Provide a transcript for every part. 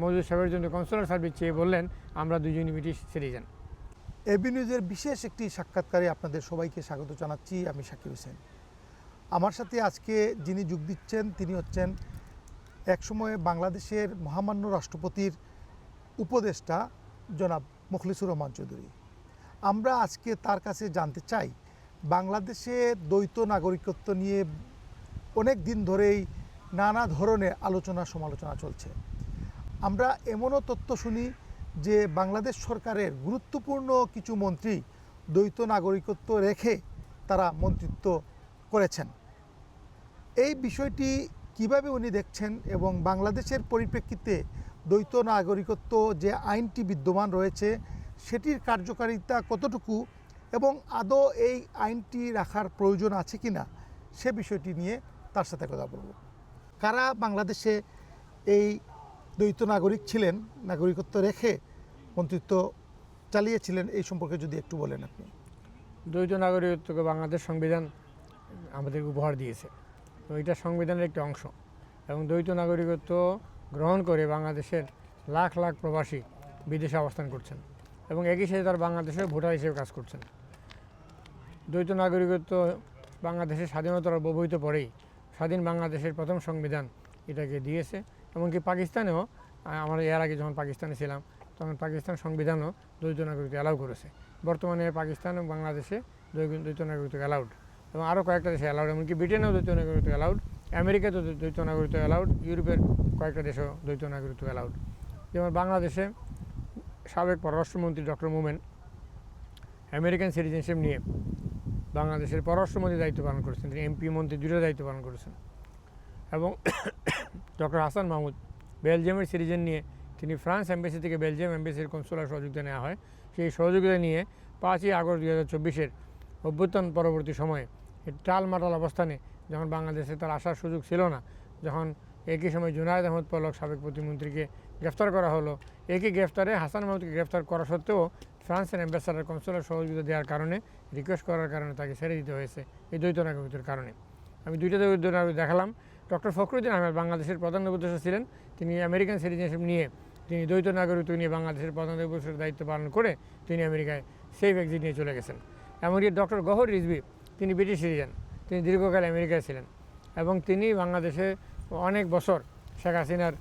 মজুদ সাহেবের জন্য কনসুলার সার্ভিস চেয়ে বললেন, আমরা দুজনই ব্রিটিশ সিটিজেন এবি নিউজের বিশেষ একটি সাক্ষাৎকারে আপনাদের সবাইকে স্বাগত জানাচ্ছি, আমি শাকির হোসেন। আমার সাথে আজকে যিনি যোগ দিচ্ছেন, তিনি হচ্ছেন একসময়ে বাংলাদেশের মহামান্য রাষ্ট্রপতির উপদেষ্টা জনাব মুখলিসুর রহমান চৌধুরী। আমরা আজকে তার কাছে জানতে চাই, বাংলাদেশে দ্বৈত নাগরিকত্ব নিয়ে অনেক দিন ধরেই নানা ধরনের আলোচনা সমালোচনা চলছে। আমরা এমনও তথ্য শুনি যে বাংলাদেশ সরকারের গুরুত্বপূর্ণ কিছু মন্ত্রী দ্বৈত নাগরিকত্ব রেখে তারা মন্ত্রিত্ব করেছেন। এই বিষয়টি কীভাবে উনি দেখছেন এবং বাংলাদেশের পরিপ্রেক্ষিতে দ্বৈত নাগরিকত্ব যে আইনটি বিদ্যমান রয়েছে, সেটির কার্যকারিতা কতটুকু এবং আদৌ এই আইনটি রাখার প্রয়োজন আছে কি না সে বিষয়টি নিয়ে তার সাথে কথা বলব। কারা বাংলাদেশে এই দ্বৈত নাগরিক ছিলেন, নাগরিকত্ব রেখে মন্ত্রিত্ব চালিয়েছিলেন, এই সম্পর্কে যদি একটু বলেন আপনি। দ্বৈত নাগরিকত্বকে বাংলাদেশ সংবিধান আমাদের উপহার দিয়েছে। তো এটা সংবিধানের একটি অংশ। এবং দ্বৈত নাগরিকত্ব গ্রহণ করে বাংলাদেশের লাখ লাখ প্রবাসী বিদেশে অবস্থান করছেন এবং একই সাথে তার বাংলাদেশের ভোটার হিসেবে কাজ করছেন। দ্বৈত নাগরিকত্ব বাংলাদেশের স্বাধীনতার ব্যবহৃত পরেই স্বাধীন বাংলাদেশের প্রথম সংবিধান এটাকে দিয়েছে। এমনকি পাকিস্তানেও আমরা এর আগে যখন পাকিস্তানে ছিলাম, তখন পাকিস্তান সংবিধানও দ্বৈত নাগরিকত্ব অ্যালাউ করেছে। বর্তমানে পাকিস্তান এবং বাংলাদেশে দ্বৈ- দ্বৈত নাগরিকত্ব অ্যালাউড এবং আরও কয়েকটা দেশে অ্যালাউড এমনকি ব্রিটেনেও দ্বৈত নাগরিকত্ব অ্যালাউড আমেরিকাতেও দ্বৈ- দ্বৈত নাগরিকত্ব অ্যালাউড ইউরোপের কয়েকটা দেশেও দ্বৈত নাগরিকত্ব অ্যালাউড যেমন বাংলাদেশে সাবেক পররাষ্ট্রমন্ত্রী ডক্টর মোমেন, আমেরিকান সিটিজেনশিপ নিয়ে বাংলাদেশের পররাষ্ট্রমন্ত্রী দায়িত্ব পালন করেছেন। তিনি এমপি মন্ত্রী দুটো দায়িত্ব পালন করেছেন। এবং ডক্টর হাসান মাহমুদ, বেলজিয়ামের সিটিজেন নিয়ে তিনি ফ্রান্স এম্বাসি থেকে বেলজিয়াম এম্বাসির কনসুলার সহযোগিতা নেওয়া হয়। সেই সহযোগিতা নিয়ে পাঁচই আগস্ট দুই হাজার চব্বিশের অভ্যুত্থান পরবর্তী সময়ে টালমাটাল অবস্থানে যখন বাংলাদেশে তার আসার সুযোগ ছিল না, যখন একই সময় জুনায়দ আহমদ পলক সাবেক প্রতিমন্ত্রীকে গ্রেফতার করা হলো, একই গ্রেফতারে হাসান মাহমুদকে গ্রেফতার করা সত্ত্বেও ফ্রান্সের অ্যাম্বাসাডার কনসুলার সহযোগিতা দেওয়ার কারণে, রিকোয়েস্ট করার কারণে তাকে ছেড়ে দিতে হয়েছে এই দ্বৈত নাগরিকত্বের কারণে। আমি দুইটা দ্বৈত নাগরিক দেখালাম ডক্টর ফখরুদ্দিন আহমেদ বাংলাদেশের প্রধান উপদেষ্টা ছিলেন। তিনি আমেরিকান সিটিজেনশিপ নিয়ে, তিনি দ্বৈত নাগরিকত্ব নিয়ে বাংলাদেশের প্রধান উপদেষ্টার দায়িত্ব পালন করে তিনি আমেরিকায় সেফ এক্সিট নিয়ে চলে গেছেন। এমনকি ডক্টর গহর রিজভি, তিনি ব্রিটিশ সিটিজেন, তিনি দীর্ঘকাল আমেরিকায় ছিলেন এবং তিনি বাংলাদেশে অনেক বছর শেখ হাসিনার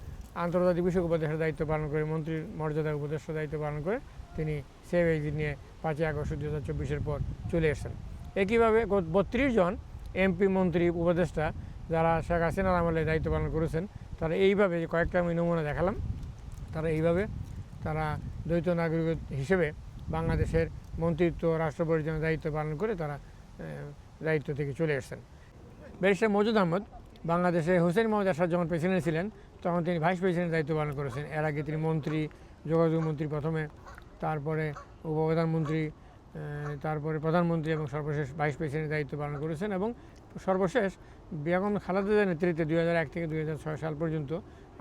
আন্তর্জাতিক বিষয়ক উপদেষ্টার দায়িত্ব পালন করে, মন্ত্রীর মর্যাদার উপদেষ্টার দায়িত্ব পালন করে তিনি সেভ এক্সিট নিয়ে পাঁচই আগস্ট দু হাজার চব্বিশের পর চলে এসেছেন। একইভাবে বত্রিশ জন এমপি, মন্ত্রী, উপদেষ্টা যারা শেখ হাসিনার আমলে দায়িত্ব পালন করেছেন, তারা এইভাবে যে কয়েকটা আমি নমুনা দেখালাম, তারা এইভাবে তারা দ্বৈত নাগরিক হিসেবে বাংলাদেশের মন্ত্রিত্ব রাষ্ট্র পরিচালনার দায়িত্ব পালন করে তারা দায়িত্ব থেকে চলে এসেছেন। ব্যারিস্টার মজুদ আহমদ, বাংলাদেশে হোসেন মোহাম্মদ আসাদ যখন প্রেসিডেন্ট ছিলেন, তখন তিনি ভাইস প্রেসিডেন্টের দায়িত্ব পালন করেছেন। এর আগে তিনি মন্ত্রী, যোগাযোগ মন্ত্রী প্রথমে, তারপরে উপপ্রধানমন্ত্রী তারপরে প্রধানমন্ত্রী এবং সর্বশেষ ভাইস প্রেসিডেন্টের দায়িত্ব পালন করেছেন এবং সর্বশেষ বেগম খালেদা নেতৃত্বে দুই হাজার এক থেকে দুই হাজার ছয় সাল পর্যন্ত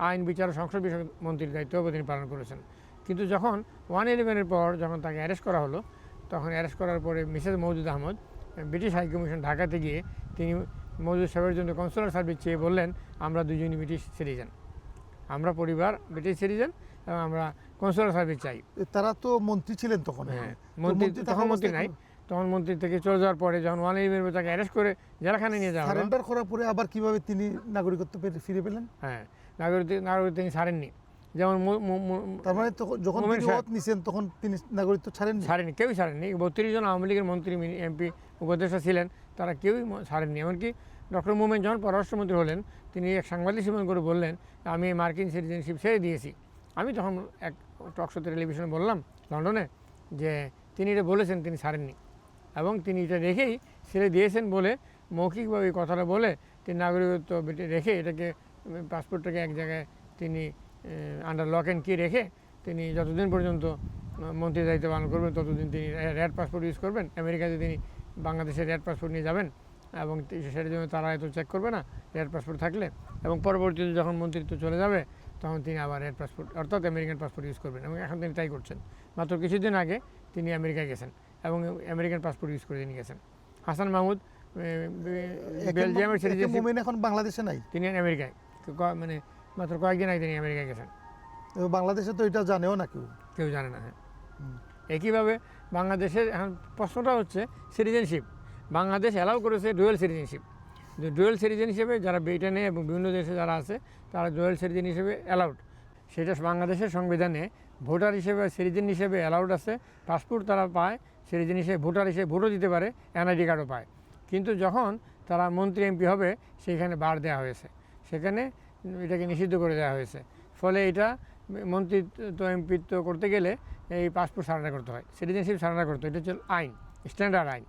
আইন বিচার ও সংসদ বিষয়ক মন্ত্রীর দায়িত্বও তিনি পালন করেছেন। কিন্তু যখন ওয়ান ইলেভেনের পর যখন তাকে অ্যারেস্ট করা হলো তখন অ্যারেস্ট করার পরে Mrs Mouzud Ahmed British high commission ঢাকাতে গিয়ে তিনি মৌজুদ সাহেবের জন্য কনসুলার সার্ভিস চেয়ে বললেন আমরা দুজনই ব্রিটিশ সিটিজেন। আমরা পরিবার ব্রিটিশ সিটিজেন এবং আমরা কনসুলার সার্ভিস চাই। তারা তো মন্ত্রী ছিলেন তখন। হ্যাঁ মন্ত্রী তখন মন্ত্রী নাই। তখন মন্ত্রী থেকে চলে যাওয়ার পরে যখন ওয়ান ইলেভেনের তাকে অ্যারেস্ট করে জেলখানে নিয়ে যাওয়া সারেন্ডার করার পরে আবার কীভাবে তিনি নাগরিকত্ব ফিরে পেলেন? হ্যাঁ নাগরিক নাগরিক তিনি ছাড়েননি যেমন তার মানে যখন নিছেন তখন তিনি নাগরিকত্ব ছাড়েননি? ছাড়েনি কেউই ছাড়েননি। বত্রিশ জন আওয়ামী লীগের মন্ত্রী এমপি উপদেষ্টা ছিলেন তারা কেউই ছাড়েননি। এমনকি ডক্টর মোমেন যখন পররাষ্ট্রমন্ত্রী হলেন তিনি এক সাংবাদিক সম্মেলন করে বললেন আমি মার্কিন সিটিজেনশিপ ছেড়ে দিয়েছি। আমি তখন এক টকশোতে টেলিভিশনে বললাম লন্ডনে যে তিনি এটা বলেছেন তিনি ছাড়েননি। এবং তিনি এটা রেখেই ছেড়ে দিয়েছেন বলে মৌখিকভাবে কথাটা বলে তিনি নাগরিকত্ব রেখে এটাকে পাসপোর্টটাকে এক জায়গায় তিনি আন্ডার লক অ্যান্ড কি রেখে তিনি যতদিন পর্যন্ত মন্ত্রীর দায়িত্ব পালন করবেন, ততদিন তিনি রেড পাসপোর্ট ইউজ করবেন। আমেরিকাতে তিনি বাংলাদেশের রেড পাসপোর্ট নিয়ে যাবেন এবং সেটার জন্য তারা এত চেক করবে না রেড পাসপোর্ট থাকলে। এবং পরবর্তীতে যখন মন্ত্রিত্ব চলে যাবে, তখন তিনি আবার রেড পাসপোর্ট অর্থাৎ আমেরিকান পাসপোর্ট ইউজ করবেন এবং এখন তিনি তাই করছেন। মাত্র কিছুদিন আগে তিনি আমেরিকায় গেছেন। এবং আমেরিকান পাসপোর্ট ইউজ করে তিনি গেছেন। হাসান মাহমুদ বেলজিয়ামের সিটিজেনশিপ এখন বাংলাদেশে নাই? তিনি আমেরিকায়। মানে মাত্র কয়েকদিন আগে তিনি আমেরিকায় গেছেন। বাংলাদেশে তো এটা জানেও না কেউ। কেউ জানে না হ্যাঁ। একইভাবে বাংলাদেশের এখন প্রশ্নটা হচ্ছে সিটিজেনশিপ বাংলাদেশ অ্যালাউ করেছে ডুয়েল সিটিজেনশিপ ডুয়েল সিটিজেন হিসেবে যারা ব্রিটেনে এবং বিভিন্ন দেশে যারা আছে তারা ডুয়েল সিটিজেন হিসেবে অ্যালাউড সেটা বাংলাদেশের সংবিধানে ভোটার হিসেবে সিটিজেন হিসেবে অ্যালাউড আছে। পাসপোর্ট তারা পায় সিটিজেন জিনিসে ভোটার হিসেবে ভোটও দিতে পারে, এনআইডি কার্ডও পায়। কিন্তু যখন তারা মন্ত্রী এমপি হবে সেখানে বার দেওয়া হয়েছে। সেখানে এটাকে নিষিদ্ধ করে দেওয়া হয়েছে। ফলে এটা মন্ত্রিত্ব, এমপিত্ব করতে গেলে এই পাসপোর্ট সারেন্ডার করতে হয়, সিটিজেনশিপ সারেন্ডার করতে হয়। এটা হচ্ছে আইন, স্ট্যান্ডার্ড আইন।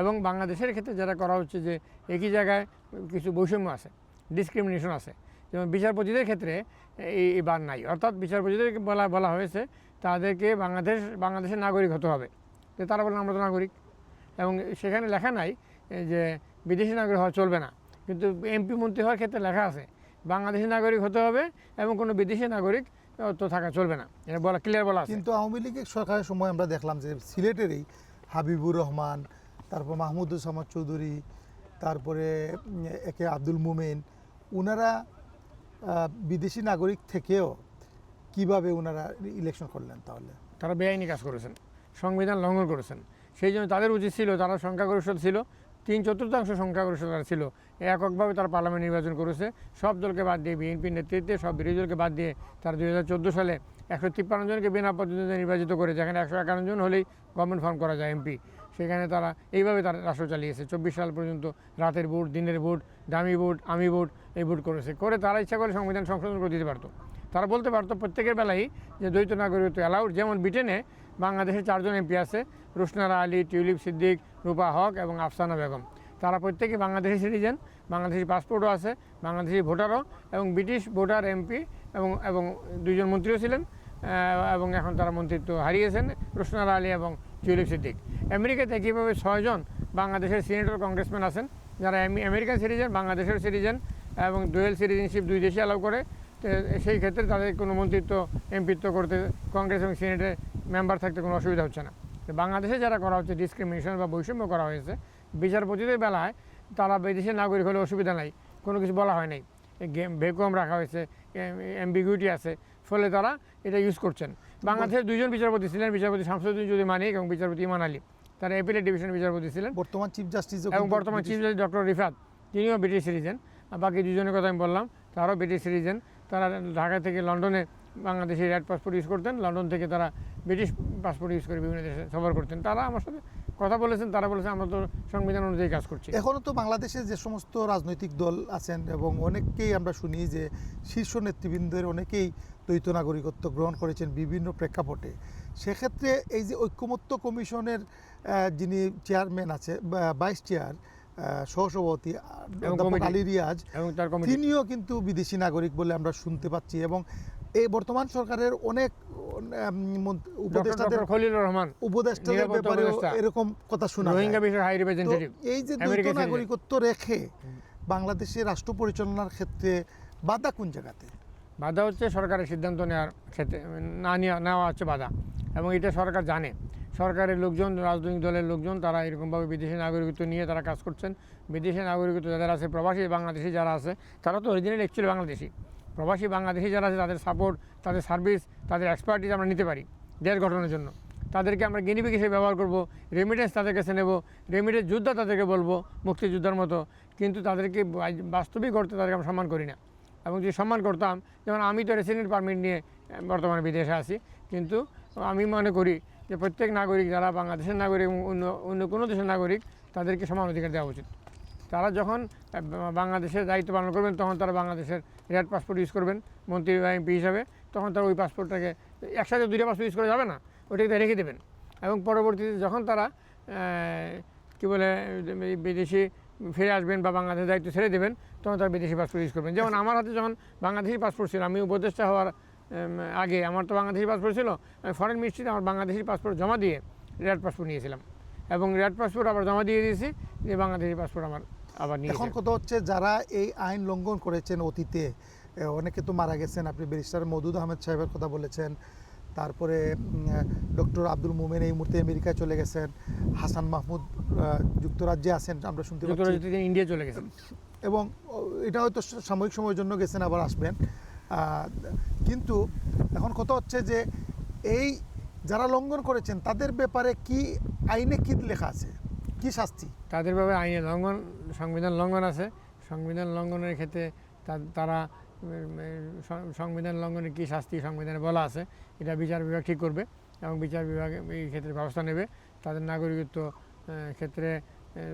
এবং বাংলাদেশের ক্ষেত্রে যারা করা হচ্ছে যে একই জায়গায় কিছু বৈষম্য আছে ডিসক্রিমিনেশন আছে, যেমন বিচারপতিদের ক্ষেত্রে এই বার নাই। অর্থাৎ বিচারপতিদের বলা বলা হয়েছে, তাদেরকে বাংলাদেশ, বাংলাদেশের নাগরিক হতে হবে। তো তারা বলেন আমরা তো নাগরিক। এবং সেখানে লেখা নাই যে বিদেশি নাগরিক হওয়া চলবে না। কিন্তু এমপি মন্ত্রী হওয়ার ক্ষেত্রে লেখা আছে বাংলাদেশি নাগরিক হতে হবে এবং কোনো বিদেশি নাগরিক তো থাকা চলবে না। এটা বলা ক্লিয়ার বলা আছে। কিন্তু আওয়ামী লীগের সরকারের সময় আমরা দেখলাম যে সিলেটেরই হাবিবুর রহমান তারপর মাহমুদুজ্জামান চৌধুরী তারপরে একে আব্দুল মুমিন ওনারা বিদেশি নাগরিক থেকেও কীভাবে ওনারা ইলেকশন করলেন তাহলে? তারা বেআইনি কাজ করেছেন। সংবিধান লঙ্ঘন করেছেন। সেই জন্য তাদের উচিত ছিল, তারা সংখ্যাগরিষ্ঠ ছিল, তিন চতুর্থাংশ সংখ্যাগরিষ্ঠ তারা ছিল। এককভাবে তারা পার্লামেন্ট নির্বাচন করেছে। সব দলকে বাদ দিয়ে বিএনপির নেতৃত্বে, সব বিরোধী দলকে বাদ দিয়ে তারা দুই হাজার চোদ্দ সালে একশো তিপ্পান্ন জনকে বিনা প্রতিদ্বন্দ্বিতা নির্বাচিত করে, যেখানে একশো একান্ন জন হলেই গভর্নমেন্ট ফর্ম করা যায় এমপি সেখানে তারা এইভাবে তারা রাষ্ট্র চালিয়েছে। চব্বিশ সাল পর্যন্ত রাতের ভোট, দিনের ভোট, দামি ভোট, আমি ভোট, এই ভোট করেছে। করে তারা ইচ্ছা করে সংবিধান সংশোধন করে দিতে পারতো। তারা বলতে পারতো প্রত্যেকের বেলায় যে দ্বৈত নাগরিকত্ব অ্যালাউড যেমন ব্রিটেনে বাংলাদেশের চারজন এমপি আছে, রুশনারা আলী, টিউলিপ সিদ্দিক, রূপা হক এবং আফসানা বেগম। তারা প্রত্যেকে বাংলাদেশি সিটিজেন, বাংলাদেশি পাসপোর্টও আছে, বাংলাদেশি ভোটারও এবং ব্রিটিশ ভোটার এমপি এবং এবং দুইজন মন্ত্রীও ছিলেন এবং এখন তারা মন্ত্রিত্ব হারিয়েছেন রুশনারা আলী এবং টিউলিপ সিদ্দিক। আমেরিকাতে একইভাবে ছয়জন বাংলাদেশের সিনেটর কংগ্রেসম্যান আছেন, যারা আমেরি- আমেরিকান সিটিজেন, বাংলাদেশের সিটিজেন এবং ডুয়েল সিটিজেনশিপ দুই দেশে অ্যালাউ করে। সেই ক্ষেত্রে তাদের কোনো মন্ত্রিত্ব, এমপিত্ব করতে কংগ্রেস এবং সিনেটের মেম্বার থাকতে কোনো অসুবিধা হচ্ছে না। বাংলাদেশে যারা করা হচ্ছে ডিসক্রিমিনেশন বা বৈষম্য করা হয়েছে বিচারপতিদের বেলায় তারা বিদেশের নাগরিক হলে অসুবিধা নাই কোনো কিছু বলা হয় নাই। ভেকুয়াম রাখা হয়েছে অ্যাম্বিগুইটি আছে ফলে তারা এটা ইউজ করছেন। বাংলাদেশের দুজন বিচারপতি ছিলেন বিচারপতি শামসুদ্দিন যদি মানিক এবং বিচারপতি ইমান আলী। তারা এপিলেট ডিভিশন বিচারপতি ছিলেন। বর্তমান চিফ জাস্টিস এবং বর্তমান চিফ জাস্টিস ডক্টর রিফাত তিনিও ব্রিটিশ সিটিজেন বাকি দুজনের কথা আমি বললাম তারাও ব্রিটিশ সিটিজেন তারা ঢাকা থেকে লন্ডনে বাংলাদেশি রেড পাসপোর্ট ইউজ করতেন লন্ডন থেকে তারা ব্রিটিশ পাসপোর্ট ইউজ করে বিভিন্ন দেশে সফর করতেন। তারা আমার সাথে কথা বলেছেন তারা বলেছেন আমরা তো সংবিধান অনুযায়ী কাজ করছি। এখনও তো বাংলাদেশে যে সমস্ত রাজনৈতিক দল আছেন এবং অনেককেই আমরা শুনি যে শীর্ষ নেতৃবৃন্দের অনেকেই দ্বৈত নাগরিকত্ব গ্রহণ করেছেন বিভিন্ন প্রেক্ষাপটে। সেক্ষেত্রে এই যে ঐক্যমত্য কমিশনের যিনি চেয়ারম্যান আছে ভাইস চেয়ার সহসভাপতি। আলী রিয়াজ তিনিও কিন্তু বিদেশি নাগরিক বলে আমরা শুনতে পাচ্ছি এবং এই বর্তমান সরকারের অনেক উপদেষ্টাদের খলিলুর রহমান উপদেষ্টাদের উপদেষ্টা। এরকম কথা শোনা রোহিঙ্গা বিষয়ের হাই রিপ্রেজেন্টেটিভ এই যে দ্বৈত নাগরিকত্ব রেখে বাংলাদেশের রাষ্ট্র পরিচালনার ক্ষেত্রে বাধা কোন জায়গাতে? বাধা হচ্ছে সরকারের সিদ্ধান্ত নেওয়ার ক্ষেত্রে না নেওয়া নেওয়া হচ্ছে বাধা। এবং এটা সরকার জানে। সরকারের লোকজন রাজনৈতিক দলের লোকজন তারা এরকমভাবে বিদেশি নাগরিকত্ব নিয়ে তারা কাজ করছেন। বিদেশি নাগরিকত্ব যাদের আছে প্রবাসী বাংলাদেশি যারা আছে তারা তো অরিজিনাল অ্যাকচুয়ালি বাংলাদেশি। প্রবাসী বাংলাদেশি যারা আছে, তাদের সাপোর্ট তাদের সার্ভিস তাদের এক্সপার্টিস আমরা নিতে পারি দেশ গঠনের জন্য। তাদেরকে আমরা গিনিপিক হিসেবে ব্যবহার করব রেমিটেন্স তাদের কাছে নেব রেমিটেন্স যোদ্ধা তাদেরকে বলব, মুক্তিযোদ্ধার মতো। কিন্তু তাদেরকে বাস্তবিক করতে তাদেরকে আমরা সম্মান করি না। এবং যদি সম্মান করতাম, যেমন আমি তো রেসিডেন্ট পারমিট নিয়ে বর্তমানে বিদেশে আছি। কিন্তু আমি মনে করি যে প্রত্যেক নাগরিক, যারা বাংলাদেশের নাগরিক অন্য অন্য কোনো দেশের নাগরিক, তাদেরকে সমান অধিকার দেওয়া উচিত। তারা যখন বাংলাদেশের দায়িত্ব পালন করবেন, তখন তারা বাংলাদেশের রেড পাসপোর্ট ইউজ করবেন, মন্ত্রী বা এমপি হিসাবে। তখন তারা ওই পাসপোর্টটাকে, একসাথে দুইটা পাসপোর্ট ইউজ করা যাবে না? ওটাকে রেখে দেবেন। এবং পরবর্তীতে যখন তারা কী বলে, বিদেশি ফিরে আসবেন বা বাংলাদেশের দায়িত্ব ছেড়ে দেবেন, তখন তারা বিদেশি পাসপোর্ট ইউজ করবেন। যেমন আমার হাতে যখন বাংলাদেশি পাসপোর্ট ছিল, আমি উপদেষ্টা হওয়ার আগে আমার তো বাংলাদেশি পাসপোর্ট ছিল, আমি ফরেন মিনিস্ট্রিতে আমার বাংলাদেশি পাসপোর্ট জমা দিয়ে রেড পাসপোর্ট নিয়েছিলাম। এবং রেড পাসপোর্ট আবার জমা দিয়ে দিয়েছি যে বাংলাদেশি পাসপোর্ট আমার আবার এখন কথা হচ্ছে যারা এই আইন লঙ্ঘন করেছেন অতীতে অনেকে তো মারা গেছেন। আপনি ব্যারিস্টার মদুদ আহমেদ সাহেবের কথা বলেছেন। তারপরে ডক্টর আব্দুল মোমেন এই মুহূর্তে আমেরিকায় চলে গেছেন। হাসান মাহমুদ যুক্তরাজ্যে আছেন আমরা শুনতে পাচ্ছি। ইন্ডিয়া চলে গেছেন। এবং এটা হয়তো সাময়িক সময়ের জন্য গেছেন আবার আসবেন। কিন্তু এখন কথা হচ্ছে যে এই যারা লঙ্ঘন করেছেন তাদের ব্যাপারে কি আইনে কি লেখা আছে? কি শাস্তি? তাদের ভাবে আইনে লঙ্ঘন, সংবিধান লঙ্ঘন আছে। সংবিধান লঙ্ঘনের ক্ষেত্রে তারা সংবিধান লঙ্ঘনের কী শাস্তি সংবিধানে বলা আছে, এটা বিচার বিভাগ ঠিক করবে এবং বিচার বিভাগ এই ক্ষেত্রে ব্যবস্থা নেবে। তাদের নাগরিকত্ব ক্ষেত্রে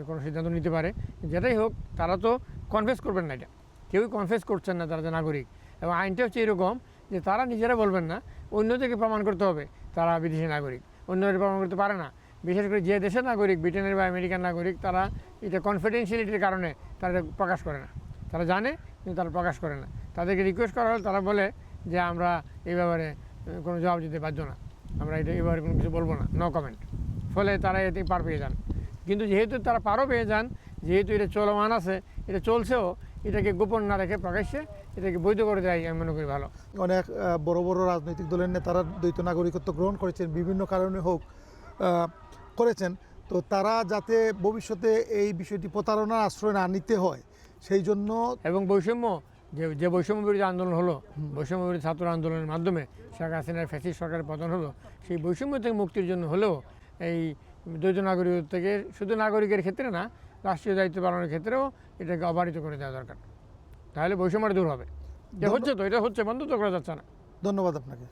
কোনো সিদ্ধান্ত নিতে পারে। যেটাই হোক, তারা তো কনফেস করবেন না এটা। কেউই কনফেস করছেন না তারা যে নাগরিক। এবং আইনটা হচ্ছে এরকম যে তারা নিজেরা বলবেন না, অন্যদেরকে প্রমাণ করতে হবে তারা বিদেশি নাগরিক। অন্যদের প্রমাণ করতে পারে না। বিশেষ করে যে দেশের নাগরিক, ব্রিটেনের বা আমেরিকান নাগরিক, তারা এটা কনফিডেন্সিয়ালিটির কারণে তারা প্রকাশ করে না। তারা জানে, কিন্তু তারা প্রকাশ করে না। তাদেরকে রিকোয়েস্ট করা হলে তারা বলে যে, আমরা এই ব্যাপারে কোনো জবাব দিতে বাধ্য না। আমরা এটা এই ব্যাপারে কোনো কিছু বলব না। নো কমেন্ট ফলে তারা এতে পার পেয়ে যান। কিন্তু যেহেতু তারা পারও পেয়ে যান, যেহেতু এটা চলমান আছে, এটা চলছেও, এটাকে গোপন না রেখে প্রকাশ্যে এটাকে বৈধ করে দেয়, আমি মনে করি ভালো। অনেক বড় বড় রাজনৈতিক দলের নেতারা দ্বৈত নাগরিকত্ব গ্রহণ করেছেন। বিভিন্ন কারণে হোক করেছেন তো তারা যাতে ভবিষ্যতে এই বিষয়টি প্রতারণার আশ্রয় না নিতে হয় সেই জন্য এবং বৈষম্য যে যে বৈষম্য বিরোধী আন্দোলন হলো বৈষম্য বিরোধী ছাত্র আন্দোলনের মাধ্যমে শেখ হাসিনার ফ্যাসিস্ট সরকারের পতন হলো সেই বৈষম্য থেকে মুক্তির জন্য হলেও এই দ্বৈত নাগরিক থেকে শুধু নাগরিকের ক্ষেত্রে না রাষ্ট্রীয় দায়িত্ব পালনের ক্ষেত্রেও এটাকে অবারিত করে দেওয়া দরকার। তাহলে বৈষম্যটা দূর হবে। যে হচ্ছে তো এটা হচ্ছে বন্ধ তো করা যাচ্ছে না। ধন্যবাদ আপনাকে।